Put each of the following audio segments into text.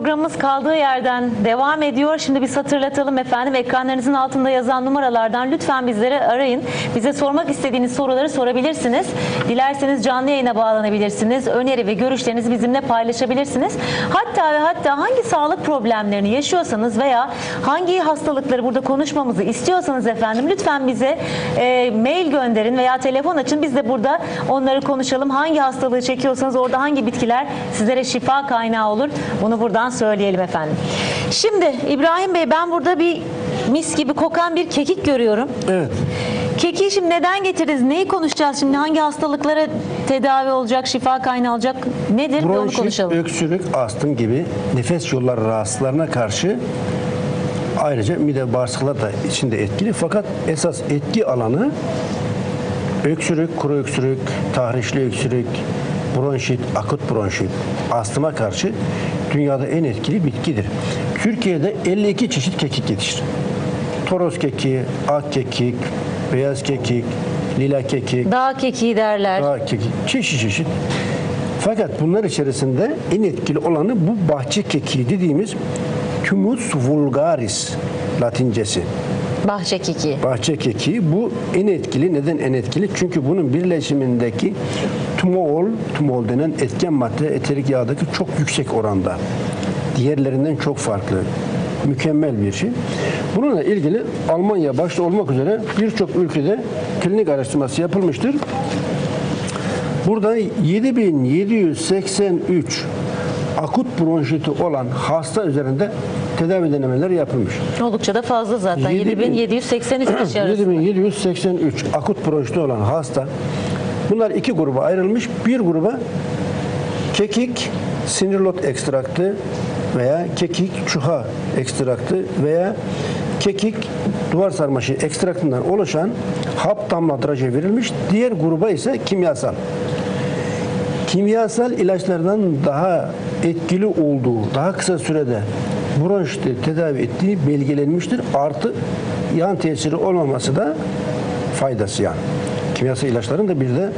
programımız kaldığı yerden devam ediyor. Şimdi biz hatırlatalım efendim. Ekranlarınızın altında yazan numaralardan lütfen bizleri arayın. Bize sormak istediğiniz soruları sorabilirsiniz. Dilerseniz canlı yayına bağlanabilirsiniz. Öneri ve görüşlerinizi bizimle paylaşabilirsiniz. Hatta ve hatta hangi sağlık problemlerini yaşıyorsanız veya hangi hastalıkları burada konuşmamızı istiyorsanız efendim lütfen bize e, mail gönderin veya telefon açın. Biz de burada onları konuşalım. Hangi hastalığı çekiyorsanız orada hangi bitkiler sizlere şifa kaynağı olur. Bunu buradan söyleyelim efendim. Şimdi İbrahim Bey ben burada bir mis gibi kokan bir kekik görüyorum. Evet. Kekiği şimdi neden getirdiniz? Neyi konuşacağız şimdi? Hangi hastalıklara tedavi olacak, şifa kaynağı olacak? Nedir? Bir onu Bronşit, konuşalım. öksürük, astım gibi nefes yolları rahatsızlarına karşı ayrıca mide bağırsaklar da içinde etkili. Fakat esas etki alanı öksürük, kuru öksürük, tahrişli öksürük, bronşit, akut bronşit, astıma karşı dünyada en etkili bitkidir. Türkiye'de 52 çeşit kekik yetişir. Toros kekiği, ak kekik, beyaz kekik, lila kekik, Dağ kekiği derler. daha kekik, çeşit çeşit. Fakat bunlar içerisinde en etkili olanı bu bahçe kekiği dediğimiz Thymus vulgaris latincesi. Bahçe kekiği. Bahçe kekiği bu en etkili. Neden en etkili? Çünkü bunun birleşimindeki tümol, tümol denen etken madde eterik yağdaki çok yüksek oranda. Diğerlerinden çok farklı. Mükemmel bir şey. Bununla ilgili Almanya başta olmak üzere birçok ülkede klinik araştırması yapılmıştır. Burada 7783 akut bronşiti olan hasta üzerinde tedavi denemeleri yapılmış. Oldukça da fazla zaten. 7000 7783 kişi arasında. 7783 akut bronşiti olan hasta. Bunlar iki gruba ayrılmış. Bir gruba kekik sinirlot ekstraktı veya kekik çuha ekstraktı veya kekik duvar sarmaşı ekstraktından oluşan hap damlatıcı verilmiş. Diğer gruba ise kimyasal. Kimyasal ilaçlardan daha etkili olduğu, daha kısa sürede bronşiti tedavi ettiği belgelenmiştir. Artı yan tesiri olmaması da faydası yani. Kimyasal ilaçların da bir de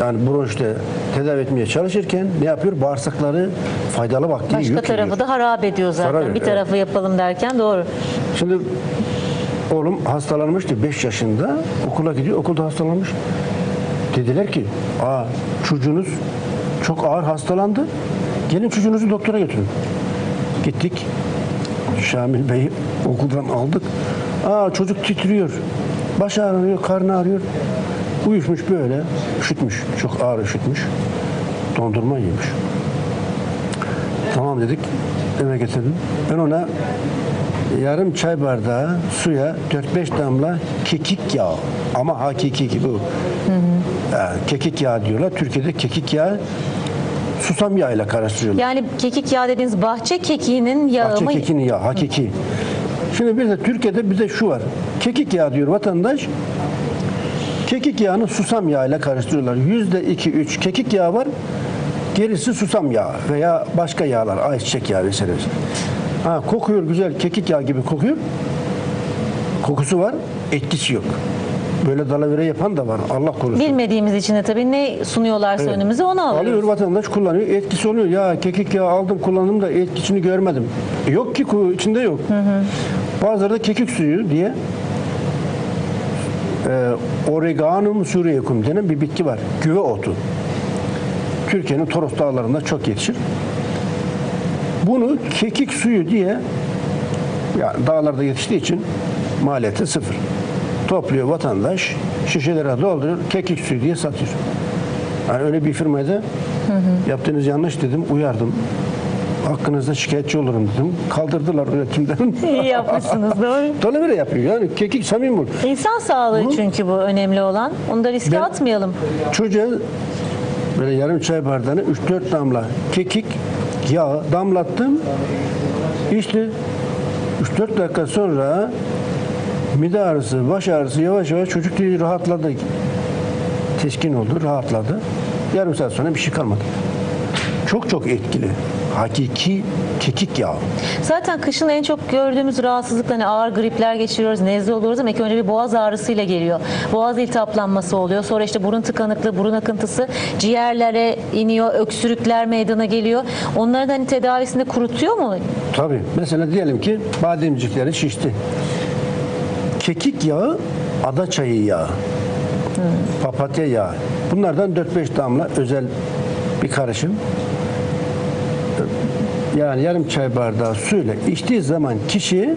yani bronşite tedavi etmeye çalışırken ne yapıyor? Bağırsakları faydalı vaktiyle Başka ediyor. tarafı da harap ediyor zaten. Zarar bir tarafı yapalım derken doğru. Şimdi oğlum hastalanmıştı 5 yaşında. Okula gidiyor. Okulda hastalanmış. Dediler ki, aa çocuğunuz çok ağır hastalandı. Gelin çocuğunuzu doktora götürün. Gittik. Şamil Bey'i okuldan aldık. Aa çocuk titriyor. Baş ağrıyor, karnı ağrıyor. Uyuşmuş böyle. Üşütmüş. Çok ağır üşütmüş. Dondurma yemiş. Tamam dedik. Eve getirdim. Ben ona yarım çay bardağı suya 4-5 damla kekik yağı ama hakiki gibi bu. Yani kekik yağı diyorlar. Türkiye'de kekik yağı susam yağıyla karıştırıyorlar. Yani kekik yağı dediğiniz bahçe kekiğinin yağı Bahçe mı? kekinin yağı, hakiki. Şimdi bir de Türkiye'de bir de şu var. Kekik yağı diyor vatandaş. Kekik yağını susam yağıyla karıştırıyorlar. Yüzde iki, üç kekik yağı var. Gerisi susam yağı veya başka yağlar. Ayçiçek yağı vesaire. Ha, kokuyor güzel kekik yağı gibi kokuyor. Kokusu var, etkisi yok. Böyle dalavere yapan da var. Allah korusun. Bilmediğimiz için de tabii ne sunuyorlarsa Evet. önümüze onu alıyoruz. Alıyor vatandaş kullanıyor. Etkisi oluyor. Ya kekik yağı aldım kullandım da etkisini görmedim. E yok ki ku- içinde yok. Bazıları da kekik suyu diye e, Oreganum suriacum denen bir bitki var. Güve otu. Türkiye'nin Toros dağlarında çok yetişir. Bunu kekik suyu diye yani dağlarda yetiştiği için maliyeti sıfır. Topluyor vatandaş, şişelere dolduruyor, kekik suyu diye satıyor. Yani öyle bir firmaya da yaptığınız yanlış dedim, uyardım. Hakkınızda şikayetçi olurum dedim. Kaldırdılar üretimden. İyi yapmışsınız doğru. Dalavere yapıyor yani kekik samimi bu. İnsan sağlığı Bunu- çünkü bu önemli olan. Onu da riske Ben- atmayalım. Çocuğa böyle yarım çay bardağına 3-4 damla kekik yağı damlattım. İşte 3-4 dakika sonra mide ağrısı, baş ağrısı yavaş yavaş çocuk rahatladı. Teskin oldu, rahatladı. Yarım saat sonra bir şey kalmadı. Çok çok etkili. Hakiki Kekik yağı. Zaten kışın en çok gördüğümüz rahatsızlık hani ağır gripler geçiriyoruz, nezle oluyoruz ama ilk önce bir boğaz ağrısıyla geliyor. Boğaz iltihaplanması oluyor. Sonra işte burun tıkanıklığı, burun akıntısı ciğerlere iniyor, öksürükler meydana geliyor. Onları da hani tedavisinde kurutuyor mu? Tabii. Mesela diyelim ki bademcikleri şişti. Kekik yağı, ada çayı yağı, papatya yağı. Bunlardan 4-5 damla özel bir karışım. Yani yarım çay bardağı suyla içtiği zaman kişi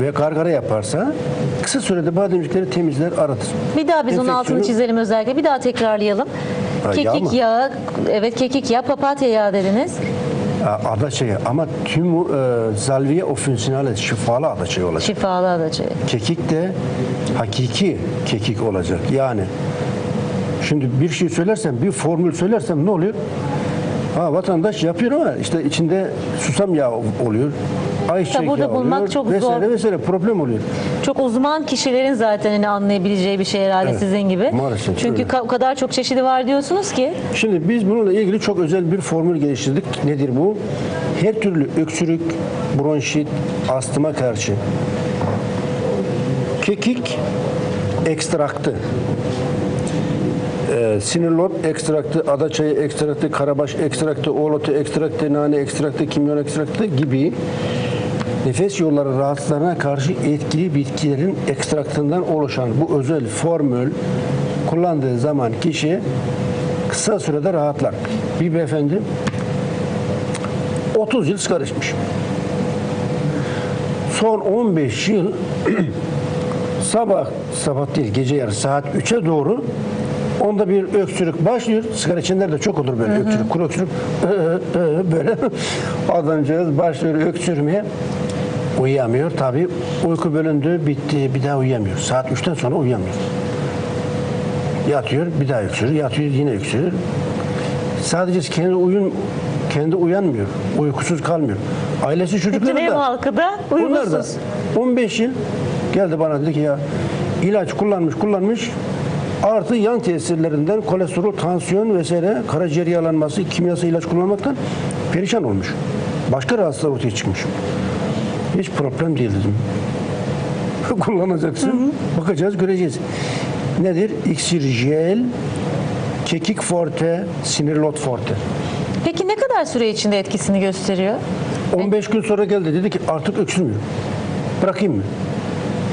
ve gargara yaparsa kısa sürede bademcikleri temizler, aratır. Bir daha biz onun altını çizelim özellikle. Bir daha tekrarlayalım. Ha, yağ kekik mı? yağı, evet kekik yağı, papatya yağı dediniz. Ada çayı ama tüm e, Zalviye ofensinalis şifalı ada çayı olacak. Şifalı adacı. Kekik de hakiki kekik olacak. Yani şimdi bir şey söylersem, bir formül söylersem ne oluyor? Ha vatandaş yapıyor ama işte içinde susam yağı oluyor. Ayçiçek Tabi burada yağı bulmak oluyor. çok vesaire zor. vesaire problem oluyor. Çok uzman kişilerin zaten hani anlayabileceği bir şey herhalde Evet, sizin gibi. maalesef Çünkü öyle. ka- o kadar çok çeşidi var diyorsunuz ki. Şimdi biz bununla ilgili çok özel bir formül geliştirdik. Nedir bu? Her türlü öksürük, bronşit, astıma karşı kekik ekstraktı, e, sinirlot ekstraktı, adaçayı ekstraktı, karabaş ekstraktı, oğlotu ekstraktı, nane ekstraktı, kimyon ekstraktı gibi nefes yolları rahatsızlarına karşı etkili bitkilerin ekstraktından oluşan bu özel formül kullandığı zaman kişi kısa sürede rahatlar. Bir beyefendi 30 yıl sigara. Son 15 yıl sabah sabah değil gece yarısı saat 3'e doğru onda bir öksürük başlıyor. Sigara içenler de çok olur böyle öksürük, kuru öksürük. Ee, ee, böyle adamcağız başlıyor öksürmeye. Uyuyamıyor tabii. Uyku bölündü, bitti. Bir daha uyuyamıyor. Saat 3'ten sonra uyuyamıyor. Yatıyor, bir daha öksürür. Yatıyor, yine öksürür. Sadece kendi uyun kendi uyanmıyor. Uykusuz kalmıyor. Ailesi Bütün çocukları ev da halkı da Bunlar da uykusuz. 15 yıl geldi bana dedi ki ya ilaç kullanmış kullanmış artı yan tesirlerinden kolesterol, tansiyon vesaire karaciğer yağlanması, kimyasal ilaç kullanmaktan perişan olmuş. Başka rahatsızlıklar ortaya çıkmış. Hiç problem değil dedim. Kullanacaksın. Bakacağız, göreceğiz. Nedir? İksir jel, kekik forte, sinirlot forte. Peki ne kadar süre içinde etkisini gösteriyor? 15 gün sonra geldi dedi ki artık öksürmüyor. Bırakayım mı?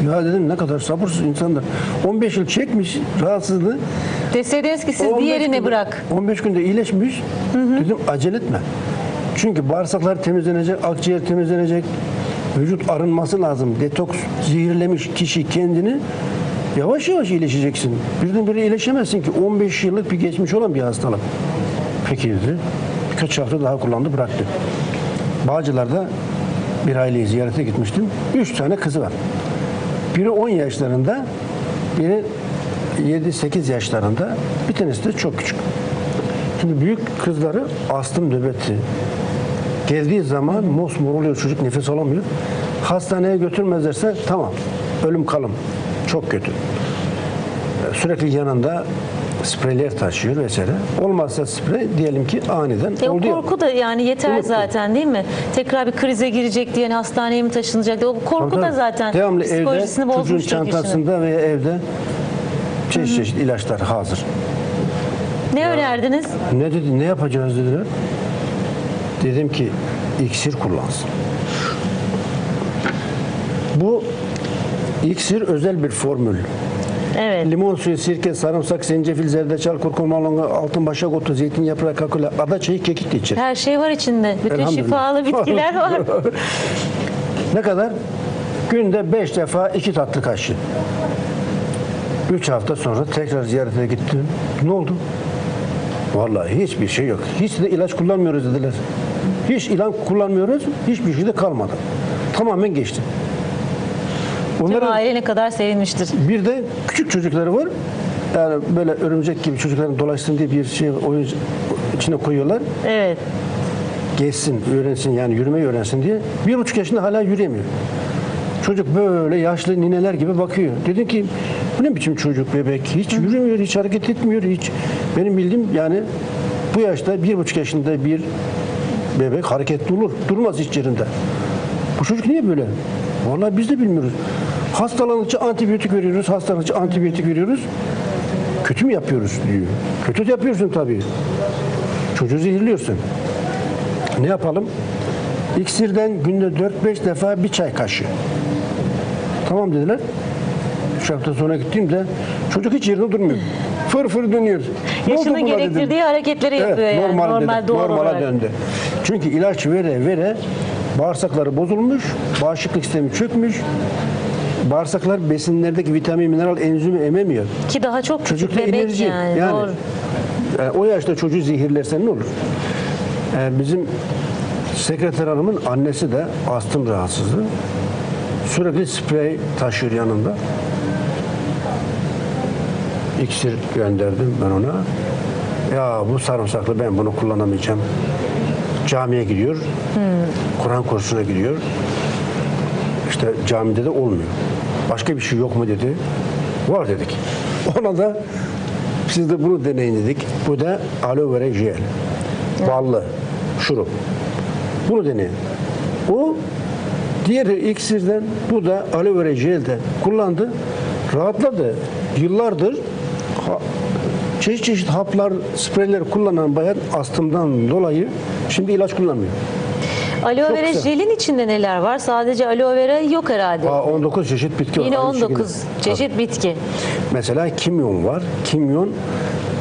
Ya dedim ne kadar sabırsız insanlar. 15 yıl çekmiş rahatsızlığı. Deseydiniz ki siz 15 diğerini günde- bırak. 15 günde iyileşmiş. Dedim acele etme. Çünkü bağırsaklar temizlenecek, akciğer temizlenecek. Vücut arınması lazım. Detoks zehirlemiş kişi kendini yavaş yavaş iyileşeceksin. Birdenbire iyileşemezsin ki 15 yıllık bir geçmiş olan bir hastalık. Peki dedi. Birkaç hafta daha kullandı bıraktı. Bağcılar'da bir aileyi ziyarete gitmiştim. Üç tane kızı var. Biri 10 yaşlarında, biri 7-8 yaşlarında, bir tanesi de çok küçük. Şimdi büyük kızları astım nöbeti. Geldiği zaman mosmor oluyor çocuk nefes alamıyor. Hastaneye götürmezlerse tamam ölüm kalım. Çok kötü. Sürekli yanında spreyler taşıyor vesaire. Olmazsa sprey diyelim ki aniden E o oldu ya. korku da yani yeter Unuttum. zaten değil mi? Tekrar bir krize girecek diye hani hastaneye mi taşınacak diye. O korku Tabii, da zaten Devamlı evde psikolojisini çocuğun bozmuştur kişinin. çantasında veya evde çeşit çeşit ilaçlar hazır. Ne önerdiniz? Ne dedi, ne yapacağız dediler. Dedim ki iksir kullansın. Bu iksir özel bir formül. Evet. Limon suyu, sirke, sarımsak, zencefil, zerdeçal, kurkuma, malanga, altın başak otu, zeytin yaprağı, kakule, ada çayı, kekik de içer. Her şey var içinde. Bütün şifalı bitkiler var. Ne kadar? Günde beş defa iki tatlı kaşığı. Üç hafta sonra tekrar ziyarete gittim. Ne oldu? Vallahi hiçbir şey yok. Hiç de ilaç kullanmıyoruz dediler. Hiç ilaç kullanmıyoruz. Hiçbir şey de kalmadı. Tamamen geçti. Onların aile ne kadar sevinmiştir. bir de küçük çocukları var. Yani böyle örümcek gibi çocukların dolaşsın diye bir şey oyun içine koyuyorlar. Evet. geçsin, öğrensin yani yürümeyi öğrensin diye. Bir buçuk yaşında hala yürüyemiyor. Çocuk böyle yaşlı nineler gibi bakıyor. Dedim ki bu ne biçim çocuk bebek? Hiç yürümüyor, hiç hareket etmiyor, hiç. Benim bildiğim yani bu yaşta bir buçuk yaşında bir Bebek hareketli olur. Durmaz hiç yerinde. Bu çocuk niye böyle? Vallahi biz de bilmiyoruz. Hastalanınca antibiyotik veriyoruz. Hastalanınca antibiyotik veriyoruz. Kötü mü yapıyoruz diyor. Kötü de yapıyorsun tabii. Çocuğu zehirliyorsun. Ne yapalım? İksirden günde 4-5 defa bir çay kaşığı. Tamam dediler. Üç hafta sonra gittiğimde çocuk hiç yerinde durmuyor. Fır fır dönüyor. Ne oldu Yaşını buna dedim. gerektirdiği hareketleri Evet, yapıyor yani. normal, Normal, dedim. Normala olarak. döndü. Çünkü ilaç vere vere bağırsakları bozulmuş, bağışıklık sistemi çökmüş. Bağırsaklar besinlerdeki vitamin, mineral, enzimi ememiyor. Ki daha çok küçük Çocukta bebek enerji. yani. Yani, Doğru. e, o yaşta çocuğu zehirlersen ne olur? E, bizim sekreter hanımın annesi de astım rahatsızlığı. Sürekli sprey taşıyor yanında. İksir gönderdim ben ona. Ya bu sarımsaklı ben bunu kullanamayacağım. Camiye gidiyor. Kur'an kursuna gidiyor. İşte camide de olmuyor. Başka bir şey yok mu dedi. Var dedik. Ona da siz de bunu deneyin dedik. Bu da aloe vera jel. Ballı, şurup. Bunu deneyin. O diğeri iksirden, bu da aloe vera jelden kullandı. Rahatladı. Yıllardır ha- çeşit çeşit haplar, spreyler kullanan bayan astımdan dolayı şimdi ilaç kullanmıyor. Aloe Çok vera güzel. jelin içinde neler var? Sadece aloe vera yok herhalde. Aa, 19 çeşit bitki var. Yine aynı 19 şekilde. çeşit bitki. Mesela kimyon var. Kimyon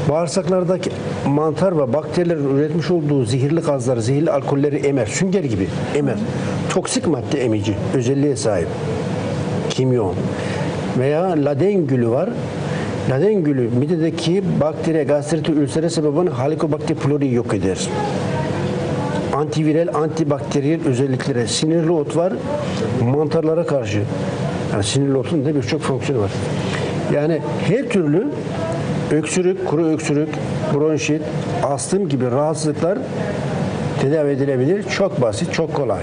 bağırsaklardaki mantar ve bakterilerin üretmiş olduğu zehirli gazları, zehirli alkolleri emer. Sünger gibi emer. Toksik madde emici özelliğe sahip. Kimyon. Veya laden gülü var. Laden gülü midedeki bakteri, gastrite, ülsere olan Helicobacter pylori yok eder antiviral, antibakteriyel özelliklere sinirli ot var mantarlara karşı. Yani sinirli otun da birçok fonksiyonu var. Yani her türlü öksürük, kuru öksürük, bronşit, astım gibi rahatsızlıklar tedavi edilebilir. Çok basit, çok kolay.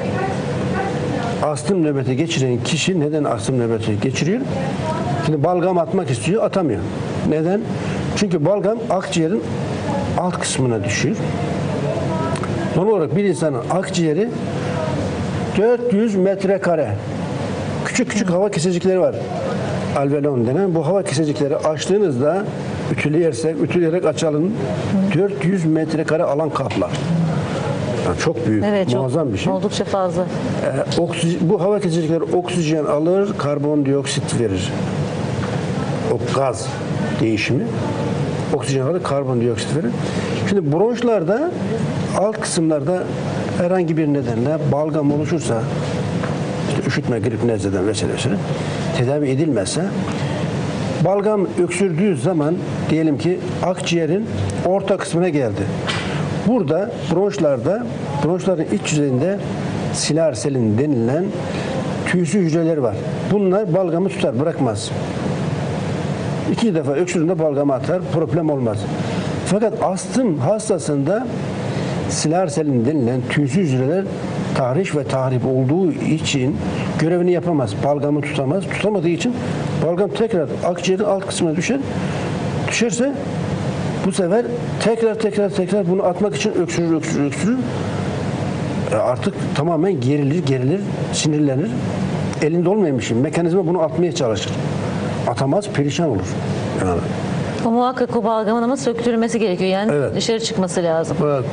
Astım nöbeti geçiren kişi neden astım nöbeti geçiriyor? Şimdi balgam atmak istiyor, atamıyor. Neden? Çünkü balgam akciğerin alt kısmına düşüyor. Son olarak bir insanın akciğeri 400 metrekare. Küçük küçük hava kesecikleri var. Alveolon denen bu hava kesecikleri açtığınızda ütüleyersek, ütüleyerek açalım 400 metrekare alan kaplar. Yani çok büyük, Evet çok muazzam bir şey. oldukça fazla. Ee, oksijen, bu hava kesecikleri oksijen alır, karbondioksit verir. O gaz değişimi. Oksijen alır, karbondioksit verir. Şimdi bronşlarda alt kısımlarda herhangi bir nedenle balgam oluşursa işte üşütme, grip, nezleden vesaire vesaire tedavi edilmezse balgam öksürdüğü zaman diyelim ki akciğerin orta kısmına geldi. Burada bronşlarda, bronşların iç yüzeyinde silar selin denilen tüysü hücreler var. Bunlar balgamı tutar, bırakmaz. İki defa öksürüğünde balgamı atar, problem olmaz. Fakat astım hastasında silar selin denilen tüysü hücreler tahriş ve tahrip olduğu için görevini yapamaz. Balgamı tutamaz. Tutamadığı için balgam tekrar akciğerin alt kısmına düşer. Düşerse bu sefer tekrar tekrar tekrar bunu atmak için öksürür öksürür öksürür. E artık tamamen gerilir gerilir sinirlenir. Elinde olmayan bir şey. Mekanizma bunu atmaya çalışır. Atamaz perişan olur. Yani. O muhakkak o balgamın ama söktürülmesi gerekiyor. Yani Evet. dışarı çıkması lazım. Evet.